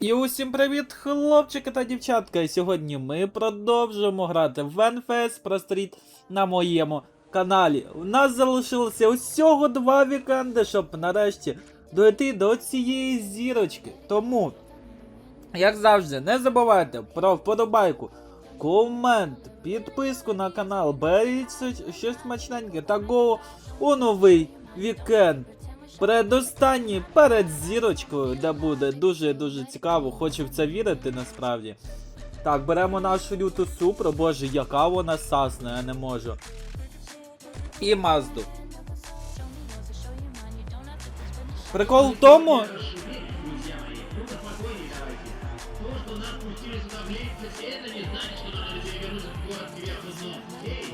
І усім привіт, хлопчики та дівчатка. І сьогодні ми продовжуємо грати в Pro Street на моєму каналі. У нас залишилося усього два вікенди, щоб нарешті дойти до цієї зірочки. Тому, як завжди, не забувайте про вподобайку, комент, підписку на канал, беріть щось смачненьке та го у новий вікенд. Передостанній перед зірочкою, де буде дуже-дуже цікаво, хочу в це вірити насправді. Так, беремо нашу люту супру, боже, яка вона сасна, я не можу. І Мазду. Прикол в тому.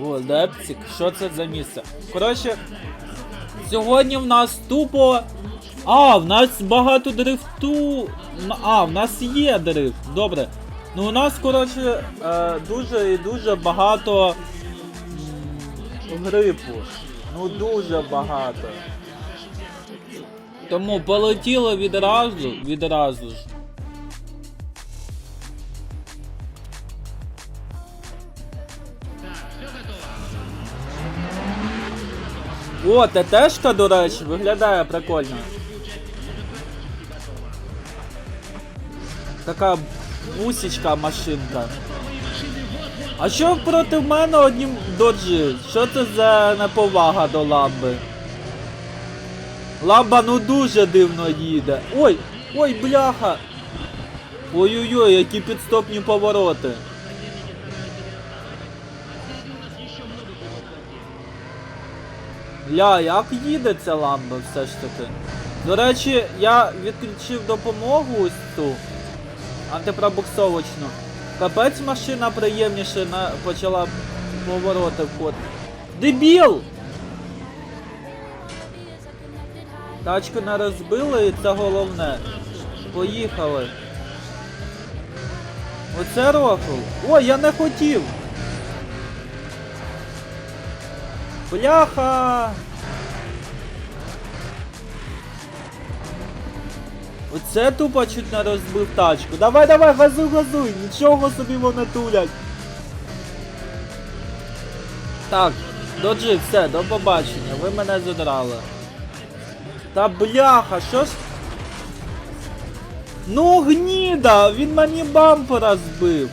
О, Лепцик, що це за місце? Коротше, Сьогодні в нас тупо. А, в нас багато дрифту. А, в нас є дрифт. Добре. Ну у нас, коротше, е, дуже і дуже багато грипу. Ну дуже багато. Тому полетіло відразу, відразу ж. О, ТТшка, до речі, виглядає прикольно. Така бусічка машинка. А що проти мене одні доджі? Що це за неповага до ламби? Ламба ну дуже дивно їде. Ой! Ой, бляха! Ой-ой-ой, які підстопні повороти. Ля, як їде ця ламба все ж таки? До речі, я відключив допомогу ось ту антипробуксовочну. Капець машина приємніше на... почала повороти входити. Дебіл! Тачку не розбили і це головне. Поїхали. Оце рофл. Ой, я не хотів! Бляха! Оце тупо чуть не розбив тачку. Давай, давай, газуй, газуй! Нічого собі вони тулять. Так, доджи, все, до побачення, ви мене задрали. Та бляха, що ж? Ну гніда! Він мені бампера збив.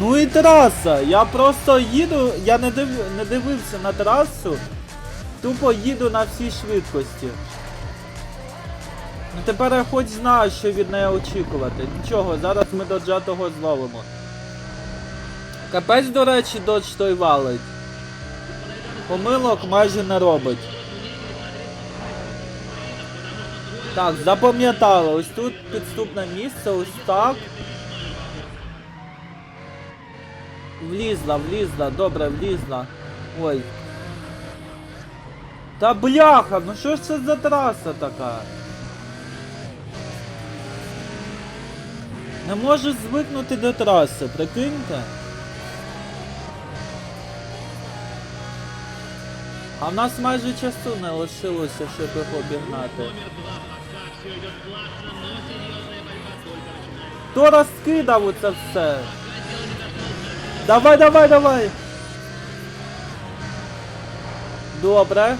Ну і траса. Я просто їду, я не, див, не дивився на трасу. Тупо їду на всій швидкості. Ну тепер я хоч знаю, що від неї очікувати. Нічого, зараз ми доджа того зловимо. Капець, до речі, додж той валить. Помилок майже не робить. Так, запам'ятали, ось тут підступне місце, ось так. Влізла, влізла, добре, влізла. Ой. Та бляха, ну що ж це за траса така? Не можу звикнути до траси, прикиньте. А в нас майже часу не лишилося, щоб їх обігнати. Хто розкидав оце все? Давай, давай, давай. Добре.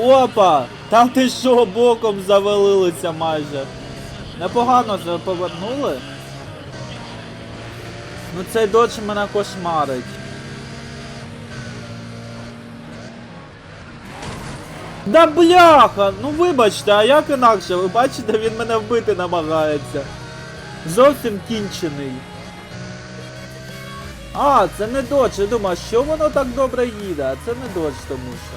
Опа! Там ти що боком завалилися майже. Непогано вже повернули. Ну цей додж мене кошмарить. Да бляха! Ну вибачте, а як інакше? Ви бачите, він мене вбити намагається. Зовсім кінчений. А, це не додж. Я думаю, що воно так добре їде, а це не додж тому що.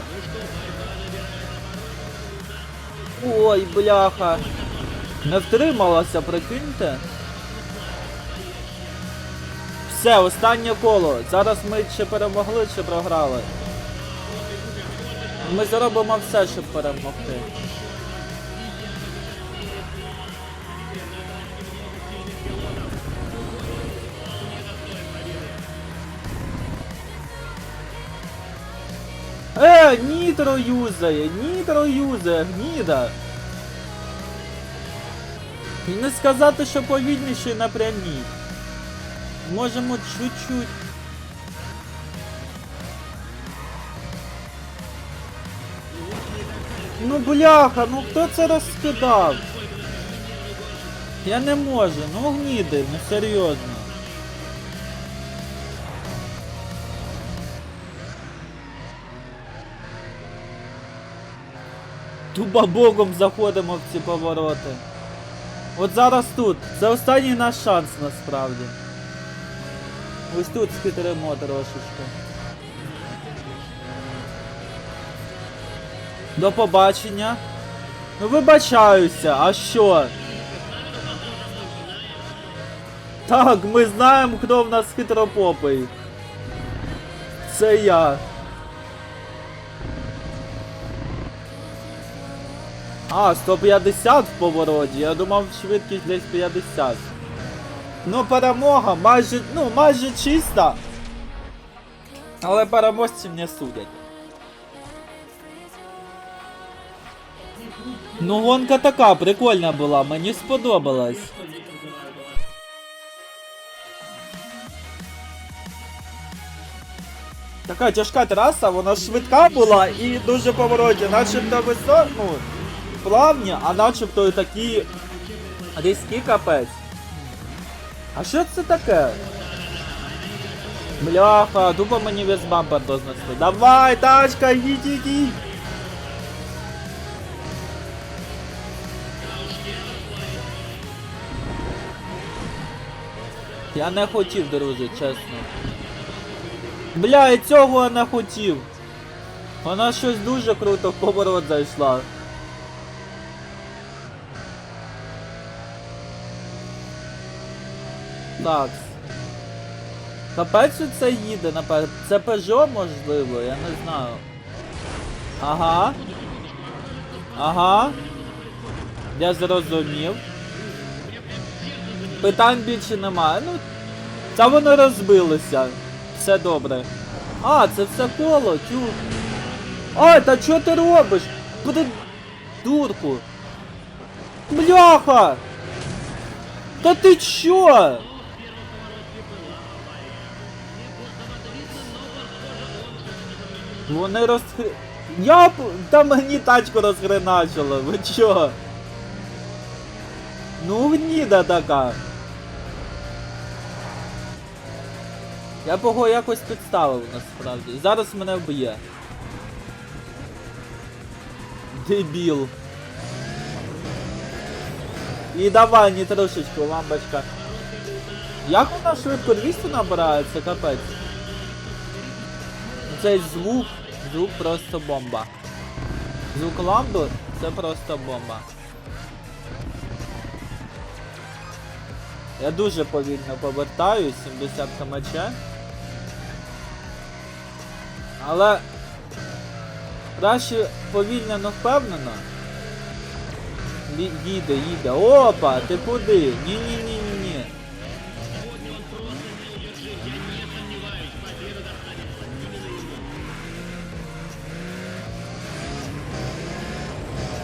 Ой, бляха. Не втрималася, прикиньте. Все, останнє коло. Зараз ми чи перемогли, чи програли. Ми зробимо все, щоб перемогти. Ні, Нітро юзає, нітро юзає, гніда. І не сказати, що повільніше на прямій. Можемо чуть-чуть. Ну бляха, ну хто це розкидав? Я не можу, ну гніди, ну серйозно. Туба богом заходимо в ці повороти. От зараз тут. Це останній наш шанс насправді. Ось тут схитримо трошечки. До побачення. Ну вибачаюся, а що? Так, ми знаємо, хто в нас хитропопий. Це я. А, 150 в повороті. Я думав швидкість десь 50. Ну, перемога майже, ну, майже чиста. Але переможці не судять. Ну, гонка така прикольна була, мені сподобалась. Така тяжка траса, вона швидка була і дуже повороті, начебто високо, ну, плавні, а начебто і такі різкі капець. А що це таке? Бляха, тупо мені весь бампер дознесли. Давай, тачка, їдь, їдь, їдь. Я не хотів, друже, чесно. Бля, і цього я не хотів. Вона щось дуже круто в поворот зайшла. Так. Капець що це їде наперед. Це Peugeot можливо, я не знаю. Ага. Ага. Я зрозумів. Питань більше немає. Ну. Та воно розбилося. Все добре. А, це все коло, тю. А, та що ти робиш? Придурку. Бляха! Та ти чо? Вони розхри... Я. Та мені тачку розхреначило, ви чо? Ну гніда така. Я б його якось підставив насправді. І зараз мене вб'є. Дебіл. І давай, не трошечку, лампочка. Як вона швидко 200 набирається, капець? Цей звук, звук просто бомба. Звук ламби це просто бомба. Я дуже повільно повертаю, 70 км. Але краще повільно, но впевнено. Їде, їде. Опа, ти куди? Ні-ні-ні-ні-ні.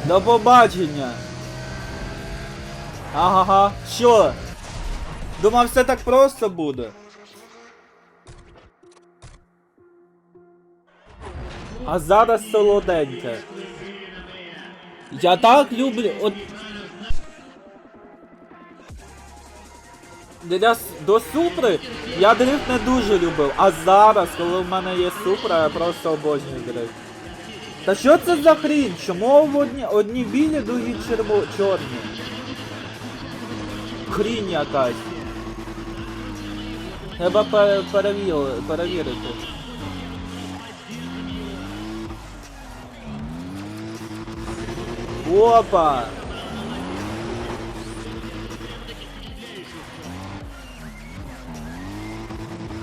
До побачення. Ага, що? Думав, все так просто буде. А зараз солоденьке. Я так люблю. От. Для до супри я дрифт не дуже любив, а зараз, коли в мене є супра, я просто обожнюю дрифт. Та що це за хрінь? Чому одні, одні білі, другі черво... чорні? Хрінь якась. Треба пере- перевірити. Опа!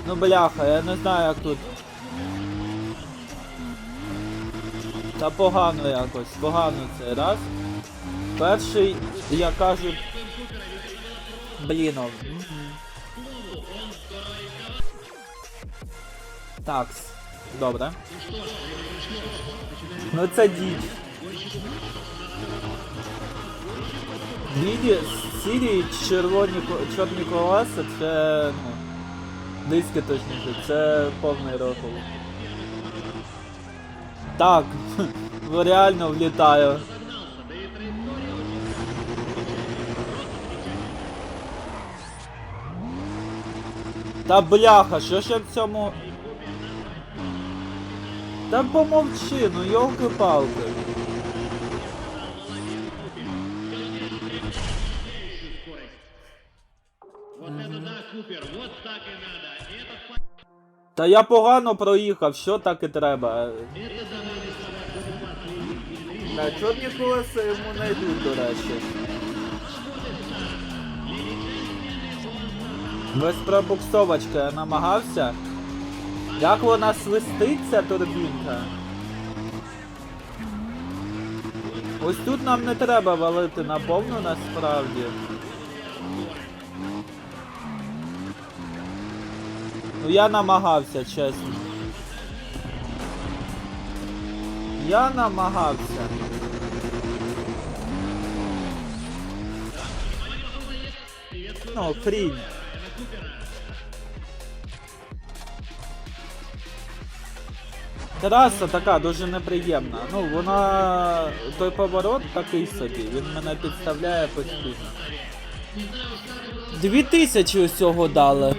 Ну бляха, я не знаю як тут. Та погано якось, погано це раз. Перший, я кажу. Блін. о, мгм. Такс. Добре. Ну це діч. Білі, сірі, червоні, чорні колеса, це, ну, диски точніше, це повний рофл. Так, реально влітаю. Та бляха, що ж я в цьому. Та помовчи, ну йолки-палки. Та я погано проїхав, що так і треба. На чорні колеса йому не йдуть, до речі. Без пробуксовочки я намагався. Як вона свистить, ця турбінка? Ось тут нам не треба валити на повну насправді. Я намагався, чесно. Я намагався. Ну, хрінь. Траса така дуже неприємна. Ну, вона. той поворот такий собі, він мене підставляє постійно. Дві тисячі усього дали.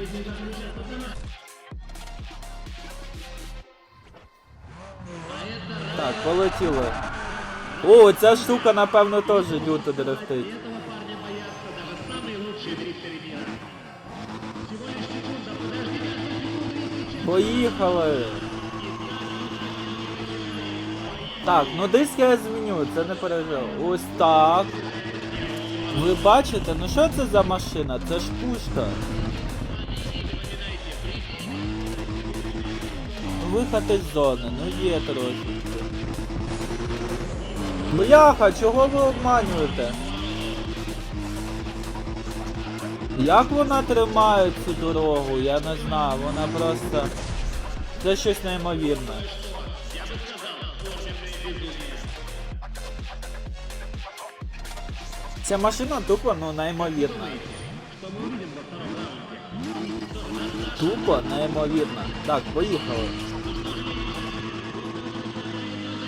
Так, полетіли. О, ця штука, напевно, теж люто дрифтить. Поїхали. Так, ну диск я зміню, це не пережив. Ось так. Ви бачите, ну що це за машина? Це ж пушка. Виход із зони, ну є трошки. Бляха, чого ви обманюєте? Як вона тримає цю дорогу, я не знаю, вона просто... Це щось неймовірне. Ця машина тупо, ну, неймовірна. Тупо неймовірна. Так, поїхали.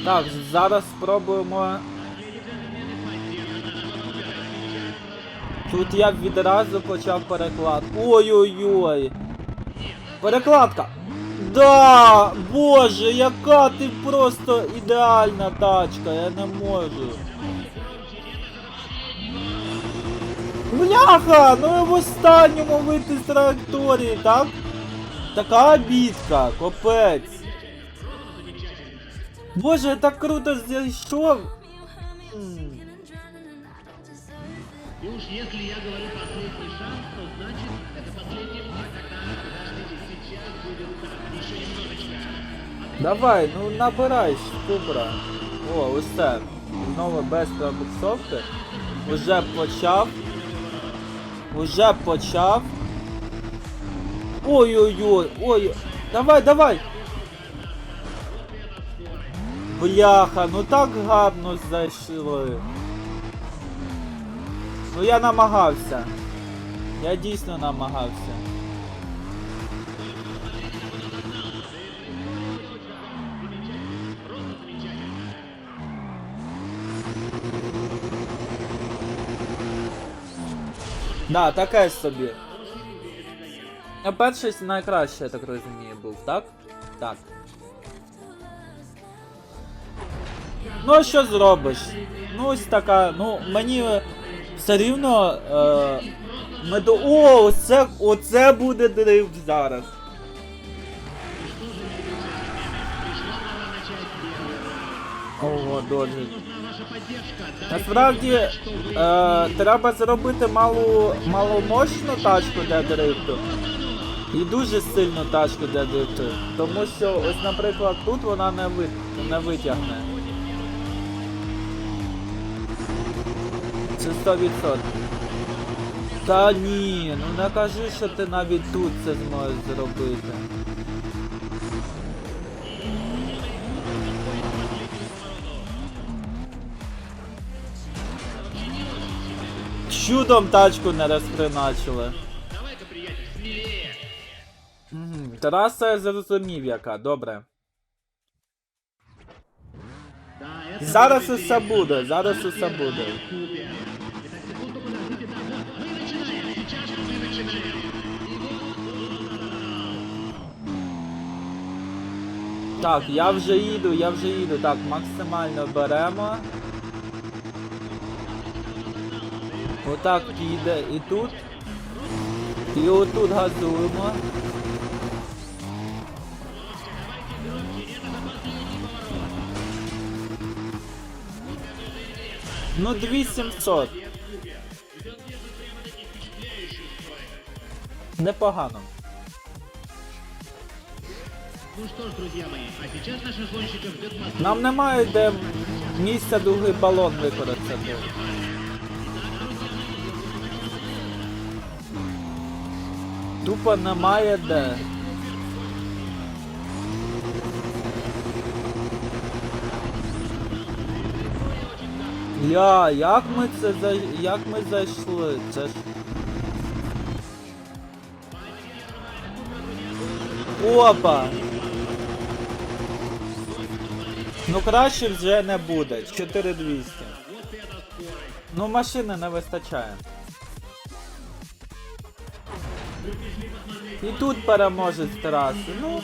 Так, зараз спробуємо. Тут я відразу почав переклад. Ой-ой-ой. Перекладка. Да! Боже, яка ти просто ідеальна тачка, я не можу. Бляха! Ну і в останньому вийти з траєкторії, так? Така обідка, капець. Боже, я так круто зайшов. И уж если я говорю последний шанс, то значит это последний шаг. Подождите, сейчас будет так. Еще немножечко. Давай, ну набирай штубра. О, це. Знову без пробуксовки. Уже почав. Уже почав. Ой-ой-ой, ой. Давай, давай. Бляха, ну так гарно зайшли. Ну я намагався. Я дійсно намагався. Да, таке собі. А перший найкраще, я так розумію, був, так? Так. Ну, що зробиш? Ну, ось така, ну, мені е, все рівно. Е, меду... О, оце, оце буде дрифт зараз. Ого, дуже. Насправді е, треба зробити малу, маломощну тачку для дрифту і дуже сильну тачку для дрифту. Тому що, ось, наприклад, тут вона не, ви, не витягне. це 100%. Та ні, ну не кажи, що ти навіть тут це зможеш зробити. Чудом тачку не розприначили. Тараса я зрозумів яка, добре. Зараз усе буде, зараз усе буде. Так, я вже їду, я вже їду. Так, максимально беремо. Отак піде і тут. І отут газуємо. Ну, 2700. Непогано. Ну. Нам немає де місця другий балон використати. Тупо немає де. Ля, як ми це як ми зайшли? Це ж. Опа! Ну краще вже не буде. 4200. Ну машини не вистачає. І тут переможець траси. Ну.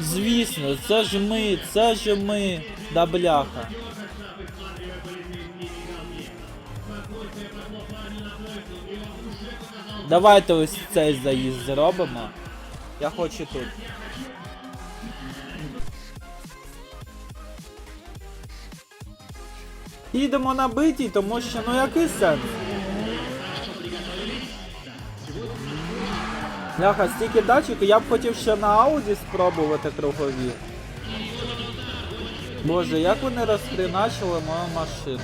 Звісно, це ж ми, це ж ми. Да бляха. Давайте ось цей заїзд зробимо. Я хочу тут. Їдемо на битій, тому що ну який сенс? Ляха, стільки датчик, я б хотів ще на Ауді спробувати кругові. Боже, як вони розхреначили мою машину.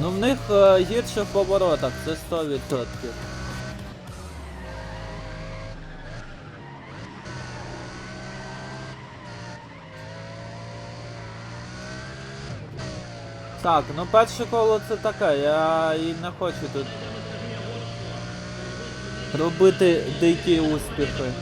Ну в них е, гірше в поворотах, це 100%. Так, ну перше коло це таке, я і не хочу тут робити дикі успіхи.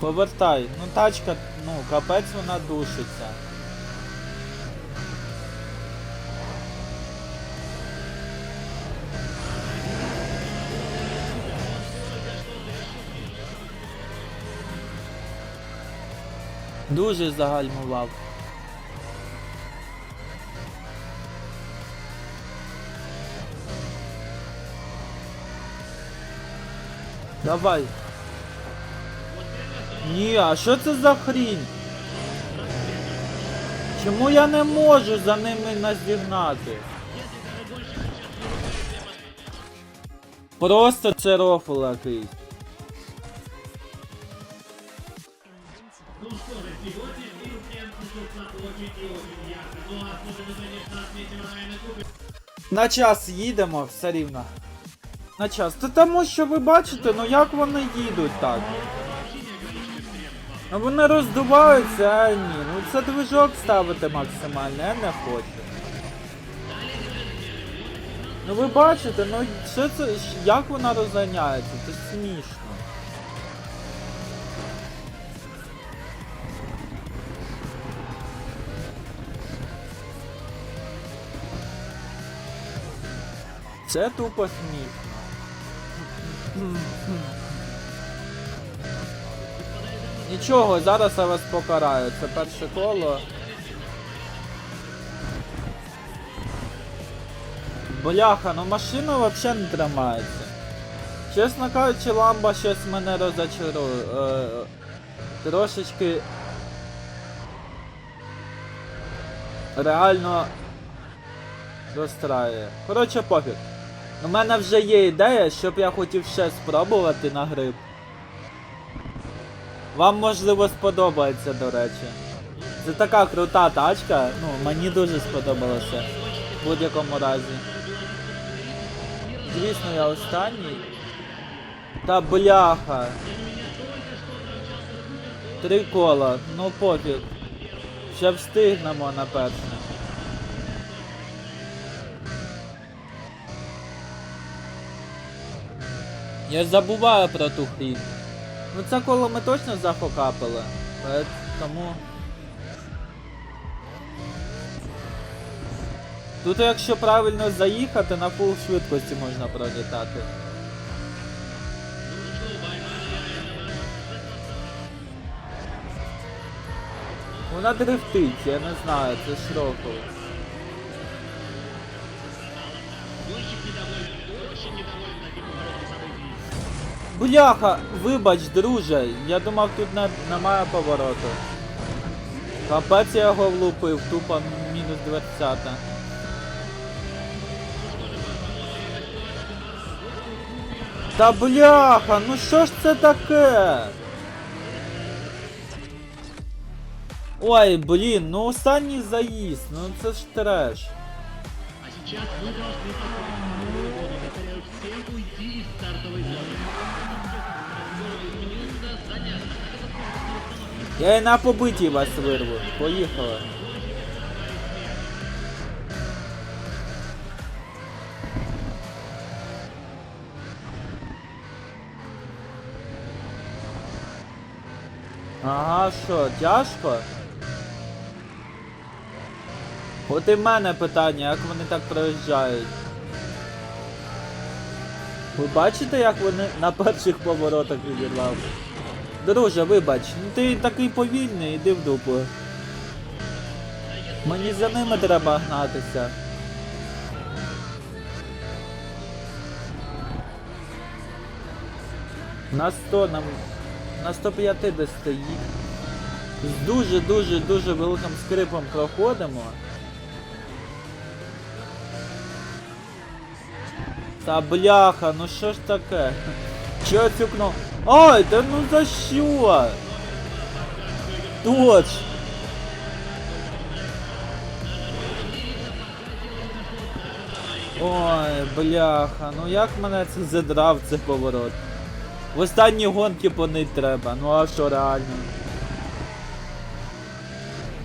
Повертай, ну тачка, ну капець вона душиться. Дуже загальмував. Давай. Ні, а що це за хрінь? Чому я не можу за ними наздігнати? Просто це рофл якийсь. На час їдемо все рівно. На час. Та тому що ви бачите, ну як вони їдуть так. Ну вони роздуваються, а ні. Ну це движок ставити максимально, я не хочу. Ну ви бачите, ну що це. Як вона розганяється? Це смішно. Це тупо смішно. Нічого, зараз я вас покараю. Це перше коло. Бляха, ну машина взагалі не тримається. Чесно кажучи, ламба щось мене розочарує. Е, трошечки. Реально розстраює. Коротше, пофіг. У мене вже є ідея, щоб я хотів ще спробувати на гриб. Вам можливо сподобається, до речі. Це така крута тачка, ну мені дуже сподобалося. В будь-якому разі. Звісно, я останній. Та бляха. Три кола, ну пофіг. Ще встигнемо на перше. Я забуваю про ту хрінь. Ну це коло ми точно зафокапили. Е, Тому. Тут якщо правильно заїхати, на фул швидкості можна пролітати. Вона дрифтить, я не знаю, це широко. Бляха, вибач, друже, я думав тут не, немає повороту. Капець я його влупив, тупо мінус 20. Та бляха, ну що ж це таке? Ой, блін, ну останній заїзд, ну це ж треш. А сейчас Я і на побитій вас вирву. Поїхали. Ага, що, тяжко? От і в мене питання, як вони так проїжджають. Ви бачите, як вони на перших поворотах відірвали? Друже, вибач, ти такий повільний, іди в дупу. Мені за ними треба гнатися. На 100, на, на 150 стоїть. З дуже-дуже дуже великим скрипом проходимо. Та бляха, ну що ж таке? Чого цю кнопку? Ай, та ну за що? Точ! Ой, бляха, ну як мене це задрав цей поворот? В останні гонки понить треба, ну а що реально?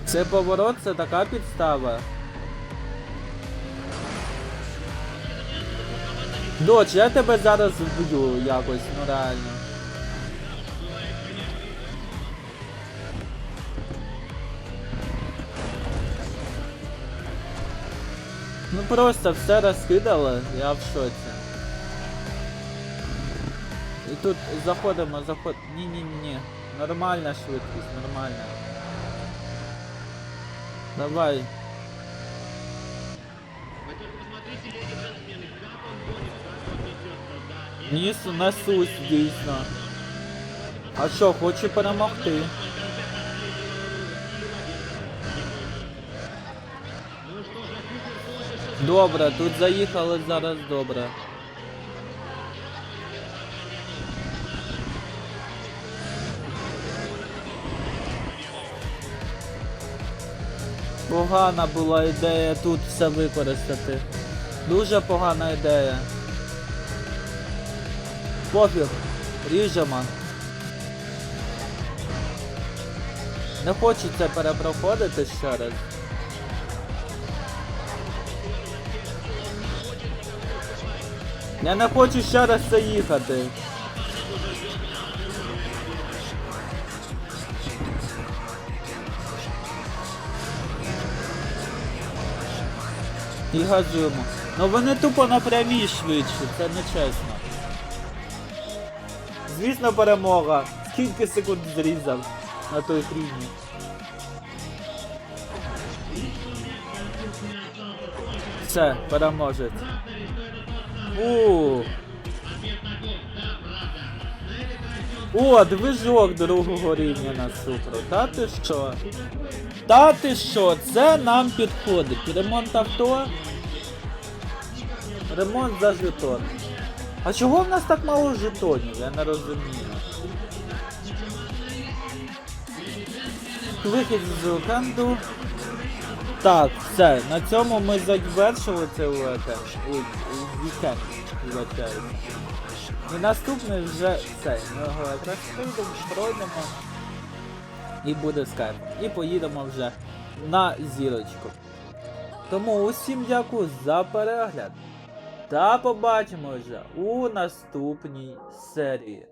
Це поворот, це така підстава. Доч, я тебе зараз вб'ю якось, ну реально. Ну просто все розкидали, я в шоці. І тут заходимо, заход... Ні-ні-ні. Нормальна швидкість, нормальна. Давай. Вы только посмотрите, леди и джентльмены, как он гонит, как он несется, да. И Ніс несусь, дійсно. А що, хочу перемогти. Добре, тут заїхали зараз добре. Погана була ідея тут все використати. Дуже погана ідея. Пофіг, ріжемо. Не хочеться перепроходити ще раз. Я не хочу ще раз заїхати. І газуємо. Ну вони тупо на прямій швидше, це не чесно. Звісно, перемога. Скільки секунд зрізав на той хріні. Все, переможець. У. О, движок другого рівня на супру. Та ти що? Та ти що? Це нам підходить. Ремонт авто. Ремонт за жетон. А чого в нас так мало жетонів? Я не розумію. Вихід з вікенду. Так, все, на цьому ми завершили цей уикенд. Уй- Вікенд. І наступний вже цей. Ми його якраз прийдемо. І буде скайп. І поїдемо вже на зірочку. Тому усім дякую за перегляд. Та побачимо вже у наступній серії.